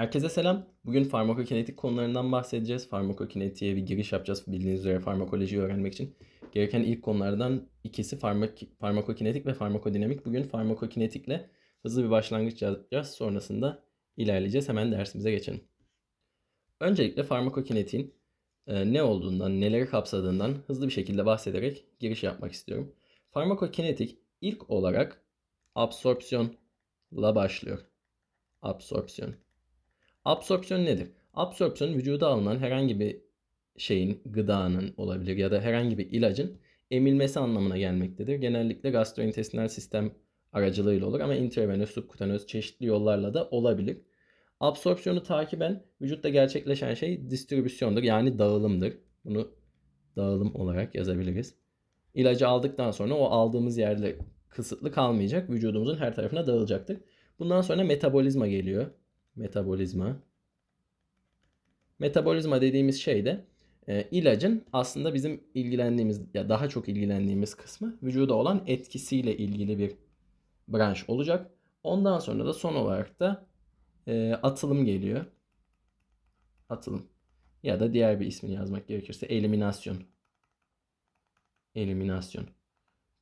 Herkese selam. Bugün farmakokinetik konularından bahsedeceğiz. Farmakokinetiğe bir giriş yapacağız. Bildiğiniz üzere farmakolojiyi öğrenmek için gereken ilk konulardan ikisi farmak farmakokinetik ve farmakodinamik. Bugün farmakokinetikle hızlı bir başlangıç yapacağız. Sonrasında ilerleyeceğiz. Hemen dersimize geçelim. Öncelikle farmakokinetiğin e, ne olduğundan, neleri kapsadığından hızlı bir şekilde bahsederek giriş yapmak istiyorum. Farmakokinetik ilk olarak absorpsiyonla başlıyor. Absorpsiyon. Absorpsiyon nedir? Absorpsiyon vücuda alınan herhangi bir şeyin, gıdanın olabilir ya da herhangi bir ilacın emilmesi anlamına gelmektedir. Genellikle gastrointestinal sistem aracılığıyla olur ama intravenöz, subkutanöz çeşitli yollarla da olabilir. Absorpsiyonu takiben vücutta gerçekleşen şey distribüsyondur yani dağılımdır. Bunu dağılım olarak yazabiliriz. İlacı aldıktan sonra o aldığımız yerde kısıtlı kalmayacak. Vücudumuzun her tarafına dağılacaktır. Bundan sonra metabolizma geliyor. Metabolizma. Metabolizma dediğimiz şey de e, ilacın aslında bizim ilgilendiğimiz ya daha çok ilgilendiğimiz kısmı vücuda olan etkisiyle ilgili bir branş olacak. Ondan sonra da son olarak da e, atılım geliyor. Atılım. Ya da diğer bir ismini yazmak gerekirse eliminasyon. Eliminasyon.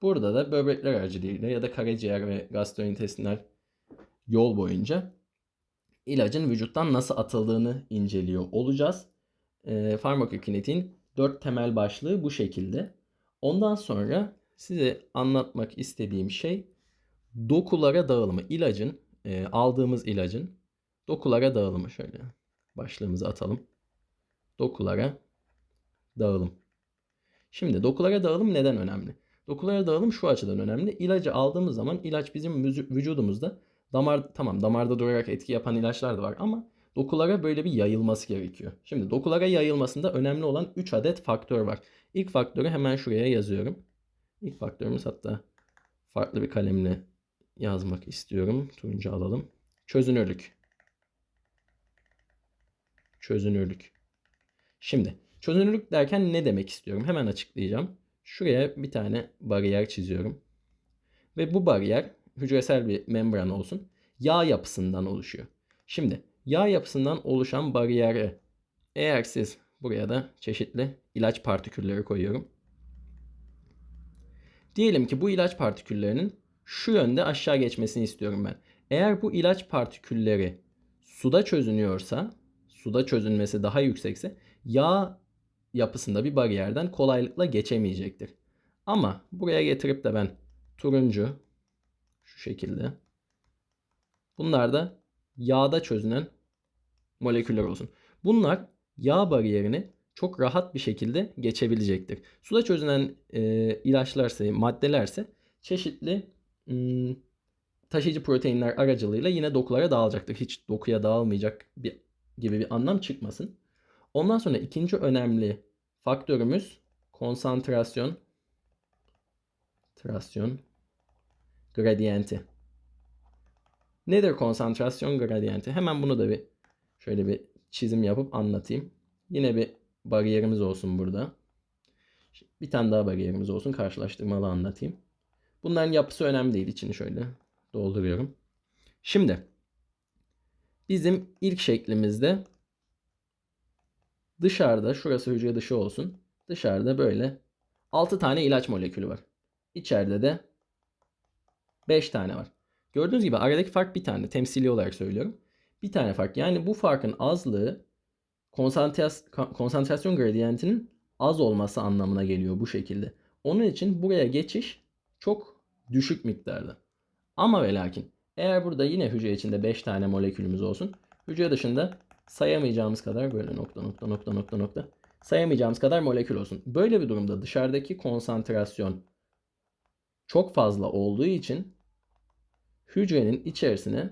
Burada da böbrekler aracılığıyla ya da karaciğer ve gastrointestinal yol boyunca ilacın vücuttan nasıl atıldığını inceliyor olacağız. E, farmakokinetiğin dört temel başlığı bu şekilde. Ondan sonra size anlatmak istediğim şey dokulara dağılımı. İlacın, e, aldığımız ilacın dokulara dağılımı. Şöyle başlığımızı atalım. Dokulara dağılım. Şimdi dokulara dağılım neden önemli? Dokulara dağılım şu açıdan önemli. İlacı aldığımız zaman ilaç bizim vücudumuzda damar tamam damarda durarak etki yapan ilaçlar da var ama dokulara böyle bir yayılması gerekiyor. Şimdi dokulara yayılmasında önemli olan 3 adet faktör var. İlk faktörü hemen şuraya yazıyorum. İlk faktörümüz hatta farklı bir kalemle yazmak istiyorum. Turuncu alalım. Çözünürlük. Çözünürlük. Şimdi çözünürlük derken ne demek istiyorum? Hemen açıklayacağım. Şuraya bir tane bariyer çiziyorum. Ve bu bariyer hücresel bir membran olsun. Yağ yapısından oluşuyor. Şimdi yağ yapısından oluşan bariyere eğer siz buraya da çeşitli ilaç partikülleri koyuyorum. Diyelim ki bu ilaç partiküllerinin şu yönde aşağı geçmesini istiyorum ben. Eğer bu ilaç partikülleri suda çözünüyorsa, suda çözünmesi daha yüksekse yağ yapısında bir bariyerden kolaylıkla geçemeyecektir. Ama buraya getirip de ben turuncu şu şekilde. Bunlar da yağda çözünen moleküller olsun. Bunlar yağ bariyerini çok rahat bir şekilde geçebilecektir. Suda çözünen e, ilaçlarsa, maddelerse çeşitli ım, taşıyıcı proteinler aracılığıyla yine dokulara dağılacaktır. Hiç dokuya dağılmayacak bir, gibi bir anlam çıkmasın. Ondan sonra ikinci önemli faktörümüz konsantrasyon. Trasyon gradiyenti. Nedir konsantrasyon gradiyenti? Hemen bunu da bir şöyle bir çizim yapıp anlatayım. Yine bir bariyerimiz olsun burada. Bir tane daha bariyerimiz olsun. Karşılaştırmalı anlatayım. Bunların yapısı önemli değil. İçini şöyle dolduruyorum. Şimdi bizim ilk şeklimizde dışarıda şurası hücre dışı olsun. Dışarıda böyle 6 tane ilaç molekülü var. İçeride de 5 tane var. Gördüğünüz gibi aradaki fark bir tane. Temsili olarak söylüyorum. Bir tane fark. Yani bu farkın azlığı konsantrasyon gradiyentinin az olması anlamına geliyor bu şekilde. Onun için buraya geçiş çok düşük miktarda. Ama ve lakin eğer burada yine hücre içinde 5 tane molekülümüz olsun. Hücre dışında sayamayacağımız kadar böyle nokta nokta nokta nokta nokta sayamayacağımız kadar molekül olsun. Böyle bir durumda dışarıdaki konsantrasyon çok fazla olduğu için hücrenin içerisine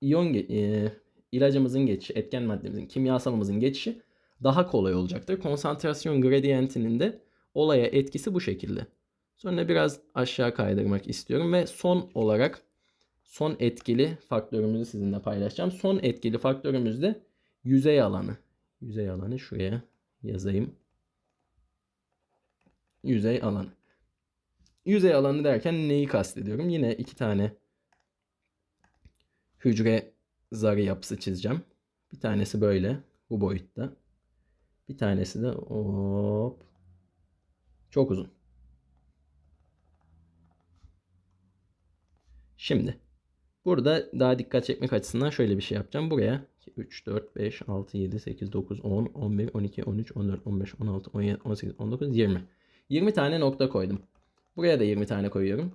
iyon e, ilacımızın geçişi, etken maddemizin, kimyasalımızın geçişi daha kolay olacaktır. Konsantrasyon gradiyentinin de olaya etkisi bu şekilde. Sonra biraz aşağı kaydırmak istiyorum ve son olarak son etkili faktörümüzü sizinle paylaşacağım. Son etkili faktörümüz de yüzey alanı. Yüzey alanı şuraya yazayım. Yüzey alanı. Yüzey alanı derken neyi kastediyorum? Yine iki tane hücre zarı yapısı çizeceğim. Bir tanesi böyle bu boyutta. Bir tanesi de hop çok uzun. Şimdi burada daha dikkat çekmek açısından şöyle bir şey yapacağım. Buraya 3, 4, 5, 6, 7, 8, 9, 10, 11, 12, 13, 14, 15, 16, 17, 18, 19, 20. 20 tane nokta koydum. Buraya da 20 tane koyuyorum.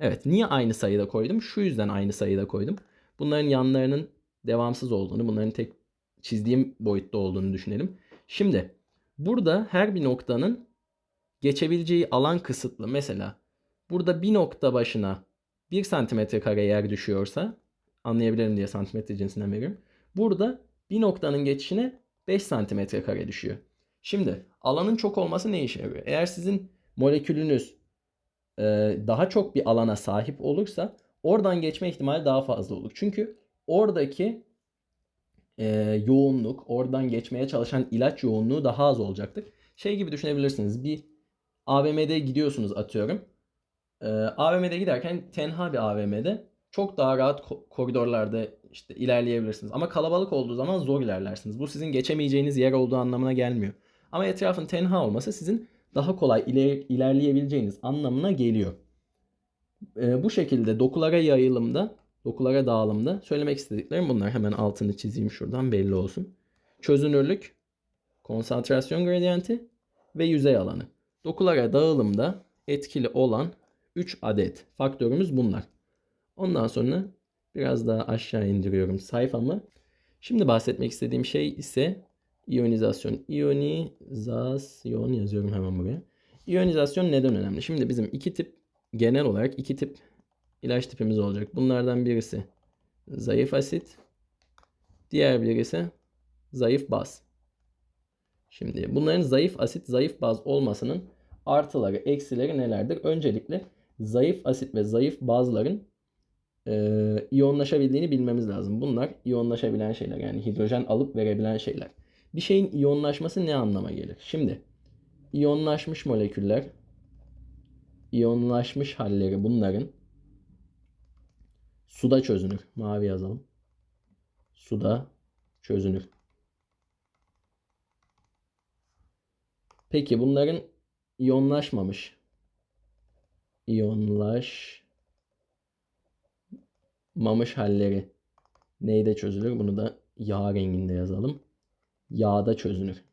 Evet. Niye aynı sayıda koydum? Şu yüzden aynı sayıda koydum. Bunların yanlarının devamsız olduğunu, bunların tek çizdiğim boyutta olduğunu düşünelim. Şimdi burada her bir noktanın geçebileceği alan kısıtlı. Mesela burada bir nokta başına 1 santimetre kare yer düşüyorsa anlayabilirim diye santimetre cinsinden veriyorum. Burada bir noktanın geçişine 5 santimetre kare düşüyor. Şimdi alanın çok olması ne işe yarıyor? Eğer sizin molekülünüz daha çok bir alana sahip olursa oradan geçme ihtimali daha fazla olur. Çünkü oradaki e, yoğunluk, oradan geçmeye çalışan ilaç yoğunluğu daha az olacaktır. Şey gibi düşünebilirsiniz. Bir AVM'de gidiyorsunuz atıyorum. E, AVM'de giderken tenha bir AVM'de çok daha rahat ko- koridorlarda işte ilerleyebilirsiniz. Ama kalabalık olduğu zaman zor ilerlersiniz. Bu sizin geçemeyeceğiniz yer olduğu anlamına gelmiyor. Ama etrafın tenha olması sizin daha kolay iler- ilerleyebileceğiniz anlamına geliyor. Ee, bu şekilde dokulara yayılımda, dokulara dağılımda söylemek istediklerim bunlar. Hemen altını çizeyim şuradan belli olsun. Çözünürlük, konsantrasyon gradiyenti ve yüzey alanı. Dokulara dağılımda etkili olan 3 adet faktörümüz bunlar. Ondan sonra biraz daha aşağı indiriyorum sayfamı. Şimdi bahsetmek istediğim şey ise iyonizasyon. İyonizasyon yazıyorum hemen buraya. İyonizasyon neden önemli? Şimdi bizim iki tip genel olarak iki tip ilaç tipimiz olacak. Bunlardan birisi zayıf asit, diğer birisi zayıf baz. Şimdi bunların zayıf asit, zayıf baz olmasının artıları, eksileri nelerdir? Öncelikle zayıf asit ve zayıf bazların e, iyonlaşabildiğini bilmemiz lazım. Bunlar iyonlaşabilen şeyler yani hidrojen alıp verebilen şeyler. Bir şeyin iyonlaşması ne anlama gelir? Şimdi iyonlaşmış moleküller, iyonlaşmış halleri bunların suda çözünür. Mavi yazalım. Suda çözünür. Peki bunların iyonlaşmamış, iyonlaş mamış halleri neyde çözülür? Bunu da yağ renginde yazalım. Yağda çözünür.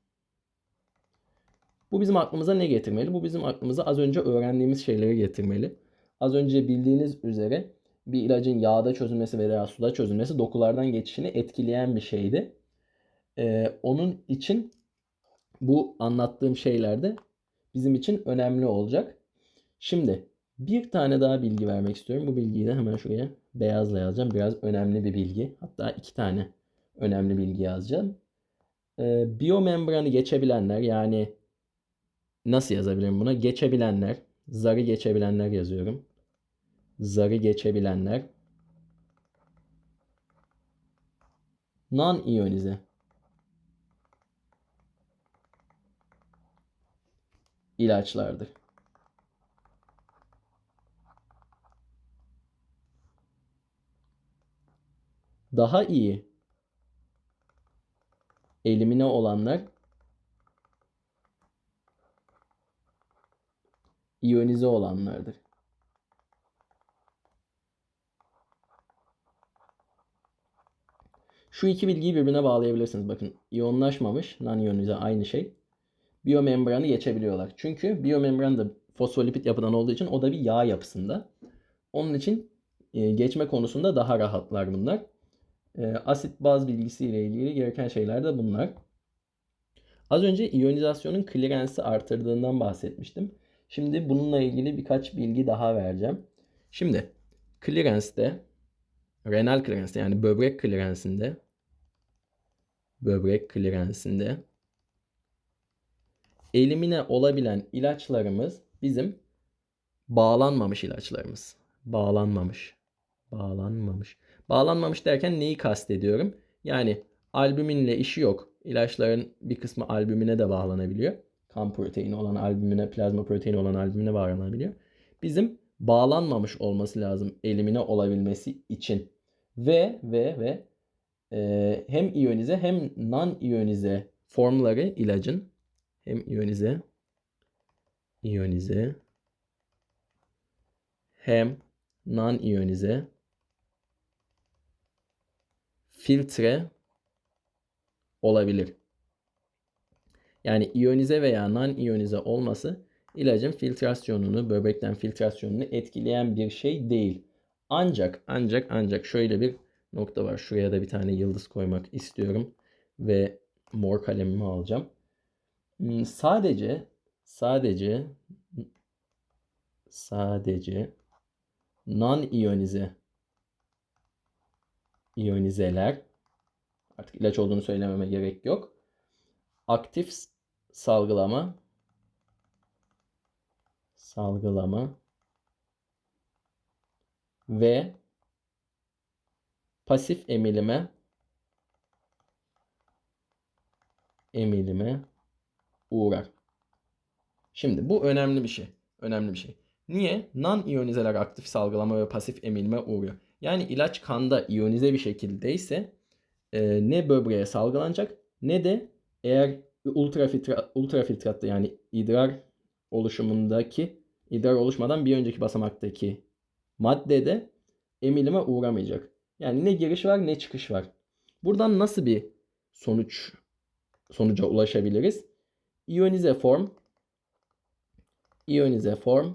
Bu bizim aklımıza ne getirmeli? Bu bizim aklımıza az önce öğrendiğimiz şeyleri getirmeli. Az önce bildiğiniz üzere bir ilacın yağda çözülmesi veya suda çözülmesi dokulardan geçişini etkileyen bir şeydi. Ee, onun için bu anlattığım şeyler de bizim için önemli olacak. Şimdi bir tane daha bilgi vermek istiyorum. Bu bilgiyi de hemen şuraya beyazla yazacağım. Biraz önemli bir bilgi. Hatta iki tane önemli bilgi yazacağım. Ee, biyomembranı geçebilenler yani nasıl yazabilirim buna? Geçebilenler, zarı geçebilenler yazıyorum. Zarı geçebilenler. Non-iyonize. ilaçlardır. Daha iyi elimine olanlar iyonize olanlardır. Şu iki bilgiyi birbirine bağlayabilirsiniz. Bakın iyonlaşmamış, non-iyonize aynı şey. Biyomembranı geçebiliyorlar. Çünkü biyomembran da fosfolipid yapıdan olduğu için o da bir yağ yapısında. Onun için e, geçme konusunda daha rahatlar bunlar. E, asit baz bilgisiyle ilgili gereken şeyler de bunlar. Az önce iyonizasyonun klirensi artırdığından bahsetmiştim. Şimdi bununla ilgili birkaç bilgi daha vereceğim. Şimdi klirenste, renal klirenste yani böbrek klirensinde böbrek klirensinde elimine olabilen ilaçlarımız bizim bağlanmamış ilaçlarımız. Bağlanmamış. Bağlanmamış. Bağlanmamış derken neyi kastediyorum? Yani albüminle işi yok. İlaçların bir kısmı albümine de bağlanabiliyor. Kan proteini olan albümine, plazma proteini olan albümine bağlanabiliyor. Bizim bağlanmamış olması lazım elimine olabilmesi için. Ve ve ve e, hem iyonize hem non-iyonize formları ilacın hem iyonize iyonize hem non-iyonize filtre olabilir. Yani iyonize veya non-iyonize olması ilacın filtrasyonunu, böbrekten filtrasyonunu etkileyen bir şey değil. Ancak ancak ancak şöyle bir nokta var. Şuraya da bir tane yıldız koymak istiyorum ve mor kalemimi alacağım. Hmm, Sadece sadece sadece non-iyonize iyonizeler artık ilaç olduğunu söylememe gerek yok. Aktif salgılama salgılama ve pasif emilime emilime uğrar. Şimdi bu önemli bir şey. Önemli bir şey. Niye? Non-iyonizeler aktif salgılama ve pasif emilime uğruyor. Yani ilaç kanda iyonize bir şekildeyse e, ne böbreğe salgılanacak ne de eğer ultrafiltra, ultrafiltratta yani idrar oluşumundaki idrar oluşmadan bir önceki basamaktaki maddede emilime uğramayacak. Yani ne giriş var ne çıkış var. Buradan nasıl bir sonuç sonuca ulaşabiliriz? İyonize form İyonize form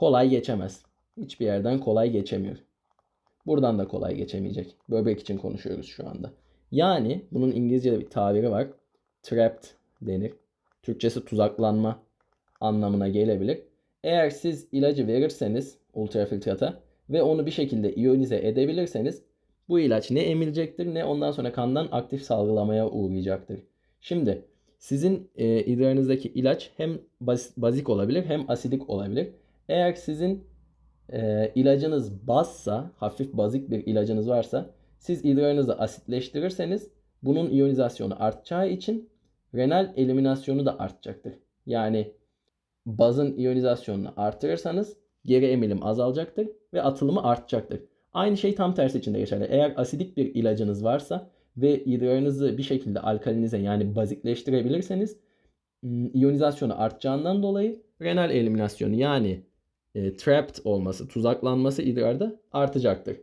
kolay geçemez. Hiçbir yerden kolay geçemiyor. Buradan da kolay geçemeyecek. Böbrek için konuşuyoruz şu anda. Yani bunun İngilizce'de bir tabiri var. Trapped denir. Türkçesi tuzaklanma anlamına gelebilir. Eğer siz ilacı verirseniz ultrafiltrata ve onu bir şekilde iyonize edebilirseniz bu ilaç ne emilecektir ne ondan sonra kandan aktif salgılamaya uğrayacaktır. Şimdi sizin e, idrarınızdaki ilaç hem bas- bazik olabilir hem asidik olabilir. Eğer sizin e, ilacınız bazsa, hafif bazik bir ilacınız varsa siz idrarınızı asitleştirirseniz bunun iyonizasyonu artacağı için renal eliminasyonu da artacaktır. Yani bazın iyonizasyonunu artırırsanız geri emilim azalacaktır ve atılımı artacaktır. Aynı şey tam tersi için de geçerli. Eğer asidik bir ilacınız varsa ve idrarınızı bir şekilde alkalinize yani bazikleştirebilirseniz m, iyonizasyonu artacağından dolayı renal eliminasyonu yani e, trapped olması, tuzaklanması idrarda artacaktır.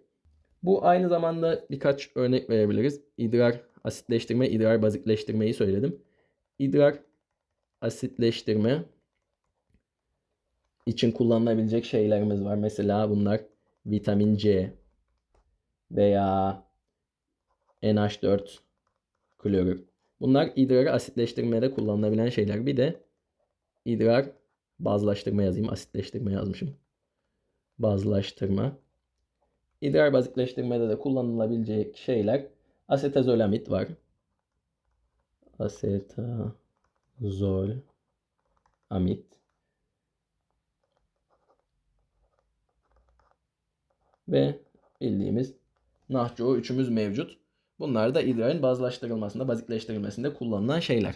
Bu aynı zamanda birkaç örnek verebiliriz. İdrar asitleştirme, idrar bazikleştirmeyi söyledim. İdrar asitleştirme için kullanılabilecek şeylerimiz var. Mesela bunlar vitamin C veya NH4 klorür. Bunlar idrarı asitleştirmede kullanılabilen şeyler. Bir de idrar bazlaştırma yazayım. Asitleştirme yazmışım. Bazlaştırma. İdrar bazikleştirmede de kullanılabilecek şeyler asetazolamid var. Asetazolamid. Ve bildiğimiz Nahço üçümüz mevcut. Bunlar da idrarın bazlaştırılmasında, bazikleştirilmesinde kullanılan şeyler.